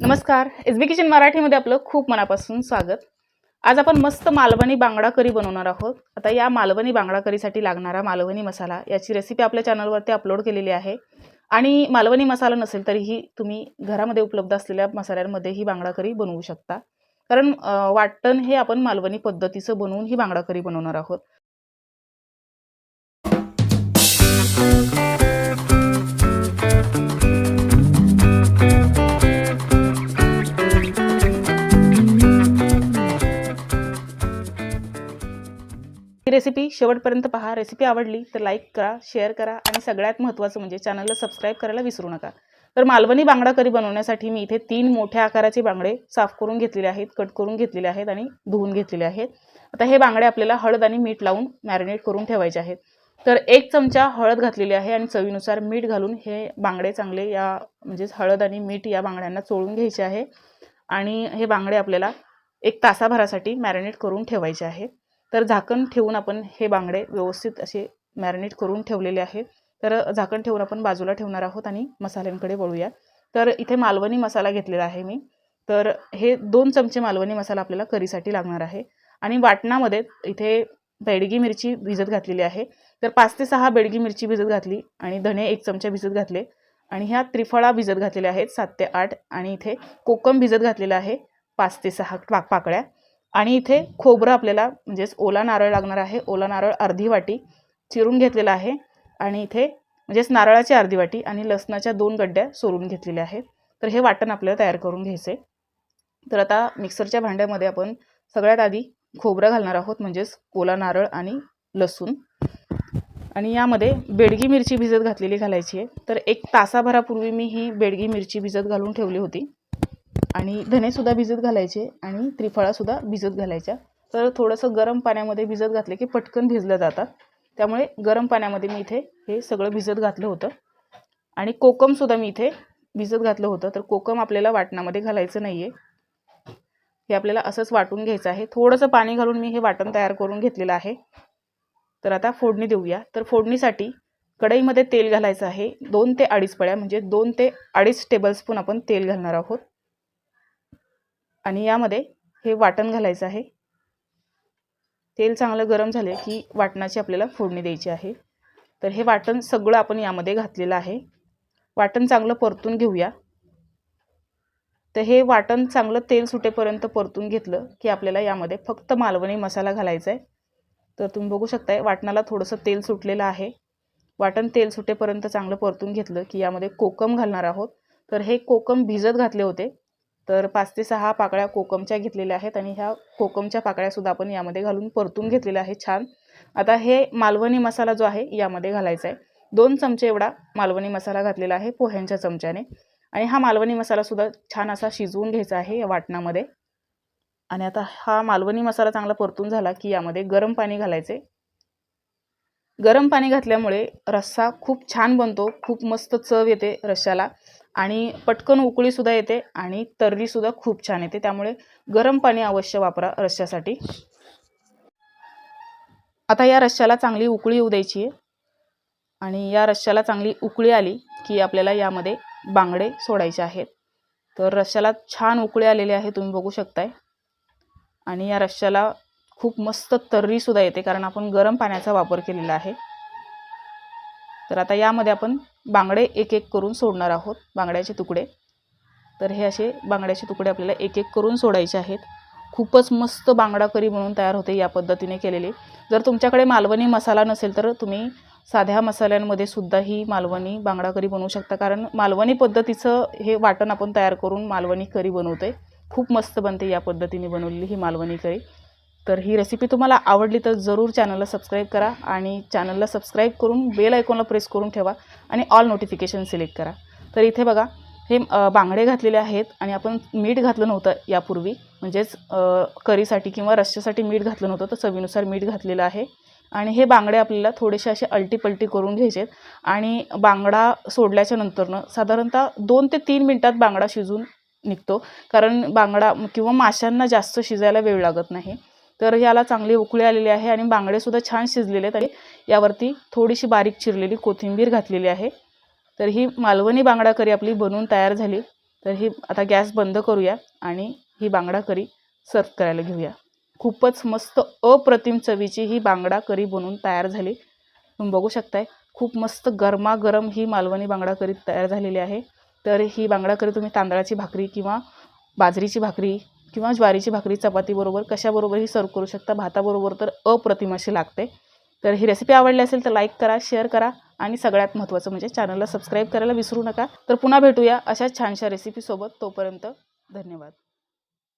नमस्कार. एस बी किचन मराठीमध्ये आपलं खूप मनापासून स्वागत. आज आपण मस्त मालवणी बांगडा करी बनवणार आहोत. आता या मालवणी बांगडा करीसाठी लागणारा मालवणी मसाला याची रेसिपी आपल्या चॅनलवरती अपलोड केलेली आहे. आणि मालवणी मसाला नसेल तरीही तुम्ही घरामध्ये उपलब्ध असलेल्या मसाल्यांमध्ये ही बांगडा करी बनवू शकता. कारण वाटण हे आपण मालवणी पद्धतीचं बनवून ही बांगडा करी बनवणार आहोत. ही रेसिपी शेवटपर्यंत पहा. रेसिपी आवडली तर लाईक करा शेअर करा आणि सगळ्यात महत्त्वाचं म्हणजे चॅनलला सबस्क्राईब करायला विसरू नका. तर मालवणी बांगडा करी बनवण्यासाठी मी इथे तीन मोठ्या आकाराचे बांगडे साफ करून घेतलेले आहेत कट करून घेतलेले आहेत आणि धुवून घेतलेले आहेत. आता हे बांगडे आपल्याला हळद आणि मीठ लावून मॅरिनेट करून ठेवायचे आहेत. तर एक चमचा हळद घातलेली आहे आणि चवीनुसार मीठ घालून हे बांगडे चांगले या म्हणजेच हळद आणि मीठ या बांगड्यांना चोळून घ्यायचे आहे. आणि हे बांगडे आपल्याला एक तासाभरासाठी मॅरिनेट करून ठेवायचे आहेत तर झाकण ठेवून आपण हे बांगडे व्यवस्थित असे मॅरिनेट करून ठेवलेले आहे तर झाकण ठेवून आपण बाजूला ठेवणार आहोत आणि मसाल्यांकडे वळूया. तर इथे मालवणी मसाला घेतलेला आहे मी. तर हे दोन चमचे मालवणी मसाला आपल्याला करीसाठी लागणार आहे. आणि वाटणामध्ये इथे बेडगी मिरची भिजत घातलेली आहे. तर पाच ते सहा बेडगी मिरची भिजत घातली आणि धणे एक चमचा भिजत घातले. आणि ह्या त्रिफळा भिजत घातलेल्या आहेत सात ते आठ आणि इथे कोकम भिजत घातलेलं आहे पाच ते सहा पाकळ्या आणि इथे खोबरं आपल्याला म्हणजेच ओला नारळ लागणार आहे. ओला नारळ अर्धी वाटी चिरून घेतलेला आहे आणि इथे म्हणजेच नारळाची अर्धी वाटी आणि लसणाच्या दोन गड्ड्या सोलून घेतलेल्या आहेत. तर हे वाटण आपल्याला तयार करून घ्यायचं आहे तर आता मिक्सरच्या भांड्यामध्ये आपण सगळ्यात आधी खोबरं घालणार आहोत म्हणजेच ओला नारळ आणि लसूण. आणि यामध्ये बेडगी मिरची भिजत घातलेली घालायची आहे. तर एक तासाभरापूर्वी मी ही बेडगी मिरची भिजत घालून ठेवली होती. आणि धनेसुद्धा भिजत घालायचे आणि त्रिफळासुद्धा भिजत घालायच्या. तर थोडंसं गरम पाण्यामध्ये भिजत घातले की पटकन भिजलं जातात. त्यामुळे गरम पाण्यामध्ये मी इथे हे सगळं भिजत घातलं होतं. आणि कोकमसुद्धा मी इथे भिजत घातलं होतं. तर कोकम आपल्याला वाटणामध्ये घालायचं नाही आहे हे आपल्याला असंच वाटून घ्यायचं आहे. थोडंसं पाणी घालून मी हे वाटण तयार करून घेतलेलं आहे. तर आता फोडणी देऊया. तर फोडणीसाठी कढईमध्ये तेल घालायचं आहे. दोन ते अडीच पळ्या म्हणजे दोन ते अडीच टेबलस्पून आपण तेल घालणार आहोत. आणि यामध्ये हे वाटण घालायचं आहे. तेल चांगलं गरम झाले की वाटणाची आपल्याला फोडणी द्यायची आहे. तर हे वाटण सगळं आपण यामध्ये घातलेलं आहे. वाटण चांगलं परतून घेऊया. तर हे वाटण चांगलं तेल सुटेपर्यंत परतून घेतलं की आपल्याला यामध्ये फक्त मालवणी मसाला घालायचा आहे. तर तुम्ही बघू शकताय वाटणाला थोडंसं तेल सुटलेलं आहे. वाटण तेल सुटेपर्यंत चांगलं परतून घेतलं की यामध्ये कोकम घालणार आहोत. तर हे कोकम भिजत घातले होते. तर पाच ते सहा पाकळ्या कोकमच्या घेतलेल्या आहेत आणि ह्या कोकमच्या पाकळ्यासुद्धा आपण यामध्ये घालून परतून घेतलेल्या आहे छान. आता हे मालवणी मसाला जो आहे यामध्ये घालायचा आहे. दोन चमचे एवढा मालवणी मसाला घातलेला आहे पोह्यांच्या चमच्याने. आणि हा मालवणी मसालासुद्धा छान असा शिजवून घ्यायचा आहे या वाटणामध्ये. आणि आता हा मालवणी मसाला चांगला परतून झाला की यामध्ये गरम पाणी घालायचे. गरम पाणी घातल्यामुळे रस्सा खूप छान बनतो खूप मस्त चव येते रश्श्याला आणि पटकन उकळीसुद्धा येते आणि तर्रीसुद्धा खूप छान येते. त्यामुळे गरम पाणी अवश्य वापरा रश्श्यासाठी आता या रश्श्याला चांगली उकळी येऊ द्यायची आहे आणि या रश्श्याला चांगली उकळी आली की आपल्याला यामध्ये बांगडे सोडायचे आहेत. तर रश्श्याला छान उकळी आलेली आहे तुम्ही बघू शकताय. आणि या रश्श्याला खूप मस्त तर्रीसुद्धा येते कारण आपण गरम पाण्याचा वापर केलेला आहे. तर आता यामध्ये आपण बांगडे एक एक करून सोडणार आहोत बांगड्याचे तुकडे. तर हे असे बांगड्याचे तुकडे आपल्याला एक एक करून सोडायचे आहेत. खूपच मस्त बांगडा करी म्हणून तयार होते या पद्धतीने केलेली. जर तुमच्याकडे मालवणी मसाला नसेल तर तुम्ही साध्या मसाल्यांमध्ये सुद्धा ही मालवणी बांगडा करी बनवू शकता. कारण मालवणी पद्धतीचं हे वाटण आपण तयार करून मालवणी करी बनवतो आहे खूप मस्त बनते या पद्धतीने बनवलेली ही मालवणी करी. तर ही रेसिपी तुम्हाला आवडली तर जरूर चॅनलला सबस्क्राईब करा आणि चॅनलला सबस्क्राईब करून बेल आयकॉनला प्रेस करून ठेवा आणि ऑल नोटिफिकेशन सिलेक्ट करा. तर इथे बघा हे बांगडे घातलेले आहेत आणि आपण मीठ घातलं नव्हतं यापूर्वी. म्हणजेच करीसाठी किंवा रश्श्यासाठी मीठ घातलं नव्हतं तर चवीनुसार मीठ घातलेलं आहे. आणि हे बांगडे आपल्याला थोडेसे असे अलटीपलटी करून घ्यायचे आहेत आणि बांगडा सोडल्याच्या नंतरनं साधारणतः दोन ते तीन मिनटात बांगडा शिजून निघतो. कारण बांगडा किंवा माशांना जास्त शिजायला वेळ लागत नाही. तर याला चांगली उकळी आलेली आहे आणि बांगडेसुद्धा छान शिजलेले आहेत. आणि यावरती थोडीशी बारीक चिरलेली कोथिंबीर घातलेली आहे. तर ही मालवणी बांगडा करी आपली बनवून तयार झाली. तर ही आता गॅस बंद करूया आणि ही बांगडा करी सर्व करायला घेऊया. खूपच मस्त अप्रतिम चवीची ही बांगडा करी बनवून तयार झाली. तुम्ही बघू शकताय खूप मस्त गरमागरम ही मालवणी बांगडा करी तयार झालेली आहे. तर ही बांगडा करी तुम्ही तांदळाची भाकरी किंवा बाजरीची भाकरी किंवा ज्वारीची भाकरी चपातीबरोबर कशाबरोबरही सर्व करू शकता? भाताबरोबर तर अप्रतिम अशी लागते. तर ही रेसिपी आवडली असेल तर लाईक करा शेअर करा आणि सगळ्यात महत्त्वाचं म्हणजे चॅनलला सबस्क्राईब करायला विसरू नका. तर पुन्हा भेटूया अशा छानशा रेसिपीसोबत तोपर्यंत धन्यवाद.